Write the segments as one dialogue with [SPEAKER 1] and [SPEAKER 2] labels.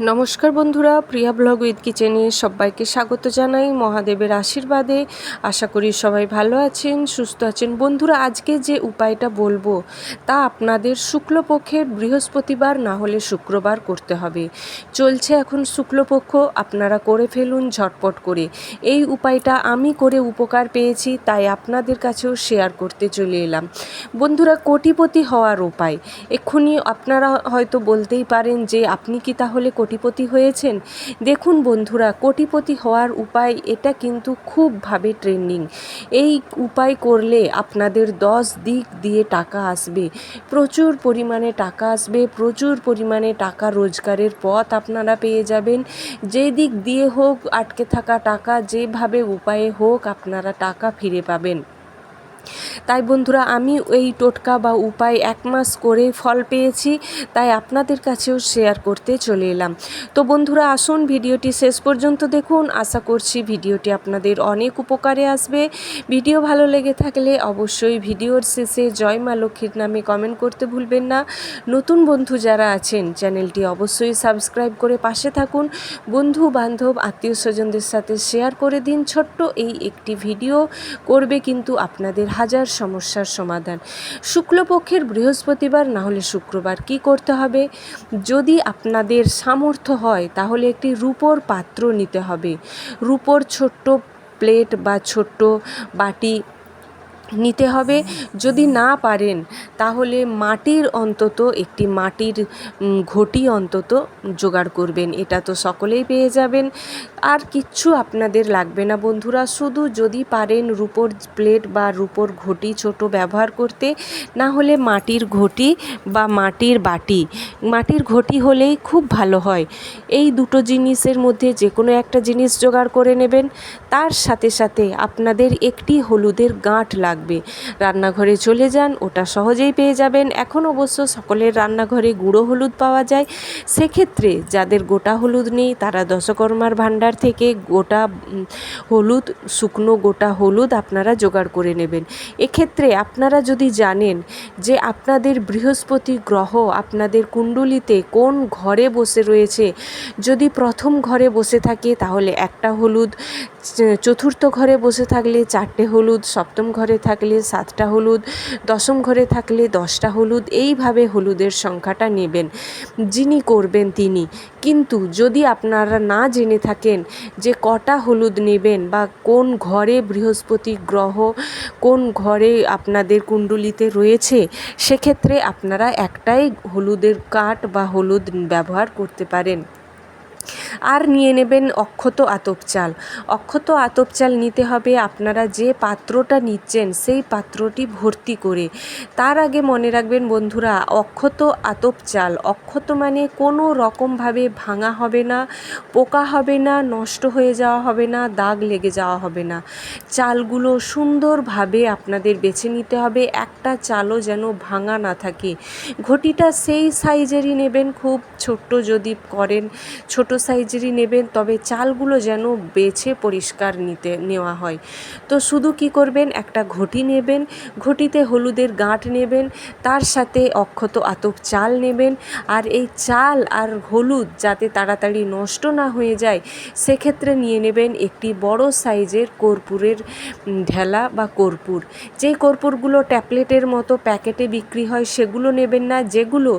[SPEAKER 1] নমস্কার বন্ধুরা, প্রিয়া blog with কিচেনে সবাইকে স্বাগত জানাই মহাদেবের আশীর্বাদে। আশা করি সবাই ভালো আছেন, সুস্থ আছেন। বন্ধুরা, আজকে যে উপায়টা বলব, তা আপনাদের শুক্লপক্ষের বৃহস্পতিবার না হলে শুক্রবার করতে হবে। চলছে এখন শুক্লপক্ষ, আপনারা করে ফেলুন ঝটপট করে। এই উপায়টা আমি করে উপকার পেয়েছি, তাই আপনাদের কাছেও শেয়ার করতে চলে এলাম। বন্ধুরা, কোটিপতি হওয়ার উপায়। এক্ষুনি আপনারা হয়তো বলতেই পারেন যে, আপনি কি তাহলে কোটিপতি হয়েছেন। দেখুন বন্ধুরা, কোটিপতি হওয়ার উপায় এটা কিন্তু খুবভাবে ট্রেন্ডিং এই উপায় করলে আপনাদের দশ দিক দিয়ে টাকা আসবে। প্রচুর পরিমাণে টাকা আসবে, প্রচুর পরিমাণে টাকা রোজগারের পথ আপনারা পেয়ে যাবেন। যে দিক দিয়ে হোক, আটকে থাকা টাকা, যেভাবে উপায়ে হোক আপনারা টাকা ফিরে পাবেন। তাই বন্ধুরা, আমি এই টোটকা বা উপায় এক মাস করে ফল পেয়েছি, তাই আপনাদের কাছেও শেয়ার করতে চলে এলাম। তো বন্ধুরা, আসুন ভিডিওটি শেষ পর্যন্ত দেখুন। আশা করছি ভিডিওটি আপনাদের অনেক উপকারে আসবে। ভিডিও ভালো লেগে থাকলে অবশ্যই ভিডিওর শেষে জয় মা লক্ষ্মীর নামে কমেন্ট করতে ভুলবেন না। নতুন বন্ধু যারা আছেন, চ্যানেলটি অবশ্যই সাবস্ক্রাইব করে পাশে থাকুন। বন্ধু, বান্ধব, আত্মীয় স্বজনদের সাথে শেয়ার করে দিন। ছোট্ট এই একটি ভিডিও করবে কিন্তু আপনাদের হাজার সমস্যার সমাধান। শুক্লপক্ষের বৃহস্পতিবার না হলে শুক্রবার কি করতে হবে? যদি আপনাদের সামর্থ্য হয়, তাহলে একটি রূপোর পাত্র নিতে হবে। রূপোর ছোট্ট প্লেট বা ছোট্ট বাটি নিতে হবে। যদি না পারেন, তাহলে মাটির অন্তত একটি মাটির ঘটি অন্তত জোগাড় করবেন। এটা তো সকলেই পেয়ে যাবেন। আর কিচ্ছু আপনাদের লাগবে না বন্ধুরা। শুধু যদি পারেন রূপোর প্লেট বা রূপোর ঘটি ছোট ব্যবহার করতে, না হলে মাটির ঘটি বা মাটির বাটি। মাটির ঘটি হলেই খুব ভালো হয়। এই দুটো জিনিসের মধ্যে যে কোনো একটা জিনিস জোগাড় করে নেবেন। তার সাথে সাথে আপনাদের একটি হলুদের গাঁট লাগবে। রান্নাঘরে চলে যান, ওটা সহজেই পেয়ে যাবেন। এখন অবশ্য সকলের রান্নাঘরে গুঁড়ো হলুদ পাওয়া যায়। সেক্ষেত্রে যাদের গোটা হলুদ নেই, তারা দশকর্মার ভাণ্ডার থেকে গোটা হলুদ, শুকনো গোটা হলুদ আপনারা জোগাড় করে নেবেন। এক্ষেত্রে আপনারা যদি জানেন যে আপনাদের বৃহস্পতি গ্রহ আপনাদের কুণ্ডলিতে কোন ঘরে বসে রয়েছে, যদি প্রথম ঘরে বসে থাকে তাহলে একটা হলুদ, চতুর্থ ঘরে বসে থাকলে চারটে হলুদ, সপ্তম ঘরে থাকলে সাতটা হলুদ, দশম ঘরে থাকলে দশটা হলুদ, এইভাবে হলুদের সংখ্যাটা নেবেন। যিনি করবেন তিনি। কিন্তু যদি আপনারা না জেনে থাকেন যে কটা হলুদ নেবেন বা কোন ঘরে বৃহস্পতি গ্রহ, কোন ঘরে আপনাদের কুণ্ডলিতে রয়েছে, সেক্ষেত্রে আপনারা একটাই হলুদের কাঠ বা হলুদ ব্যবহার করতে পারেন। আর নিয়ে নেবেন অক্ষত আতপ চাল। অক্ষত আতপ চাল নিতে হবে আপনারা যে পাত্রটা নিচ্ছেন, সেই পাত্রটি ভর্তি করে। তার আগে মনে রাখবেন বন্ধুরা, অক্ষত আতপ চাল। অক্ষত মানে কোনো রকমভাবে ভাঙা হবে না, পোকা হবে না, নষ্ট হয়ে যাওয়া হবে না, দাগ লেগে যাওয়া হবে না। চালগুলো সুন্দরভাবে আপনাদের বেছে নিতে হবে, একটা চালও যেন ভাঙা না থাকে। ঘটিটা সেই সাইজেরই নেবেন, খুব ছোট্ট যদি করেন, ছোট সাইজেরই নেবেন, তবে চালগুলো যেন বেছে পরিষ্কার নিতে, নেওয়া হয়। তো শুধু কি করবেন? একটা ঘটি নেবেন, ঘটিতে হলুদের গাঁট নেবেন, তার সাথে অক্ষত আতপ চাল নেবেন, আর এই চাল আর হলুদ যাতে তাড়াতাড়ি নষ্ট না হয়ে যায়, সেক্ষেত্রে নিয়ে নেবেন একটি বড় সাইজের কর্পূরের ঢেলা বা কর্পূর। যেই কর্পূরগুলো ট্যাবলেটের মতো প্যাকেটে বিক্রি হয়, সেগুলো নেবেন না, যেগুলো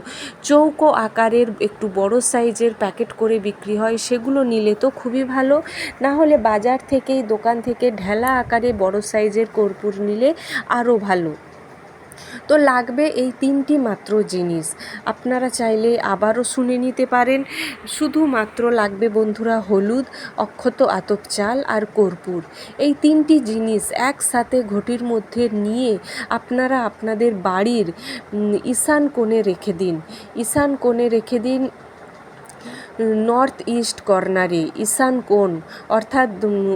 [SPEAKER 1] চৌকো আকারের একটু বড় সাইজের প্যাকেট করে বিক্রি হয় সেগুলো নিলে তো খুবই ভালো। না হলে বাজার থেকেই, দোকান থেকে ঢেলা আকারে বড় সাইজের কর্পূর নিলে আরও ভালো। তো লাগবে এই তিনটি মাত্র জিনিস। আপনারা চাইলে আবারও শুনে নিতে পারেন। শুধুমাত্র লাগবে বন্ধুরা হলুদ, অক্ষত আতপ চাল আর কর্পূর। এই তিনটি জিনিস একসাথে ঘটির মধ্যে নিয়ে আপনারা আপনাদের বাড়ির ঈশান কোণে রেখে দিন। ঈশান কোণে রেখে দিন নর্থ ইস্ট কর্নারে ঈশান কোণ, অর্থাৎ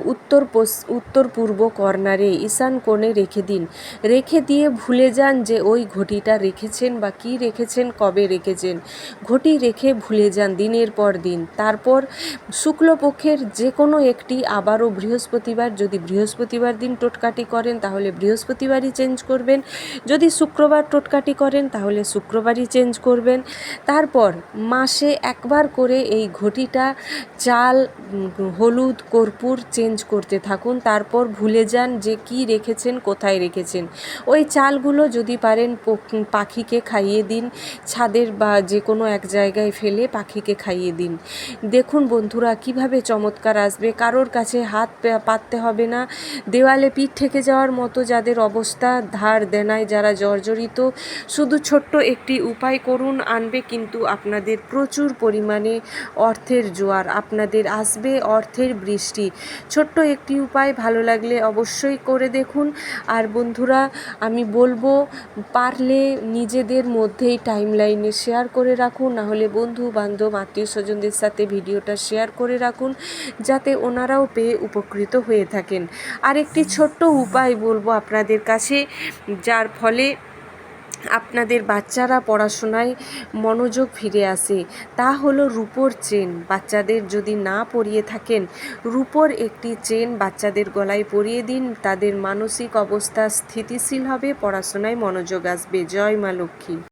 [SPEAKER 1] উত্তর উত্তর পূর্ব কর্নারে ঈশান কোণে রেখে দিন। রেখে দিয়ে ভুলে যান যে ওই ঘটিটা রেখেছেন বা কী রেখেছেন, কবে রেখেছেন। ঘটি রেখে ভুলে যান দিনের পর দিন। তারপর শুক্লপক্ষের যে কোনো একটি আবারও বৃহস্পতিবার, যদি বৃহস্পতিবার দিন টোটকাটি করেন, তাহলে বৃহস্পতিবারই চেঞ্জ করবেন। যদি শুক্রবার টোটকাটি করেন, তাহলে শুক্রবারই চেঞ্জ করবেন। তারপর মাসে একবার করে এই ঘটিটা চাল হলুদ, কর্পূর চেঞ্জ করতে থাকুন, তারপর ভুলে যান যে কি রেখেছেন, কোথায় রেখেছেন। ওই চালগুলো যদি পারেন পাখিকে খাইয়ে দিন, ছাদের বা যে কোনো এক জায়গায় ফেলে পাখিকে খাইয়ে দিন। দেখুন বন্ধুরা, কীভাবে চমৎকার আসবে। কারোর কাছে হাত পাততে হবে না। দেওয়ালে পিঠ ঠেকে যাওয়ার মতো যাদের অবস্থা, ধার দেনায় যারা জর্জরিত, শুধু ছোট্ট একটি উপায় করুন, আনবে কিন্তু আপনাদের প্রচুর পরিমাণে অর্থের জোয়ার। আপনাদের আসবে অর্থের বৃষ্টি। ছোট্ট একটি উপায় ভালো লাগলে অবশ্যই করে দেখুন। আর বন্ধুরা, আমি বলব, পারলে নিজেদের মধ্যেই টাইম লাইনে শেয়ার করে রাখুন। নাহলে বন্ধু, বান্ধব, আত্মীয় স্বজনদের সাথে ভিডিওটা শেয়ার করে রাখুন, যাতে ওনারাও পেয়ে উপকৃত হয়ে থাকেন। আর একটি ছোট্ট উপায় বলব আপনাদের কাছে, যার ফলে আপনাদের বাচ্চারা পড়াশোনায় মনোযোগ ফিরে আসে, তা হলো রূপোর চেন। বাচ্চাদের যদি না পরিয়ে থাকেন, রূপোর একটি চেন বাচ্চাদের গলায় পরিয়ে দিন, তাদের মানসিক অবস্থা স্থিতিশীল হবে, পড়াশোনায় মনোযোগ আসবে। জয় মা লক্ষ্মী।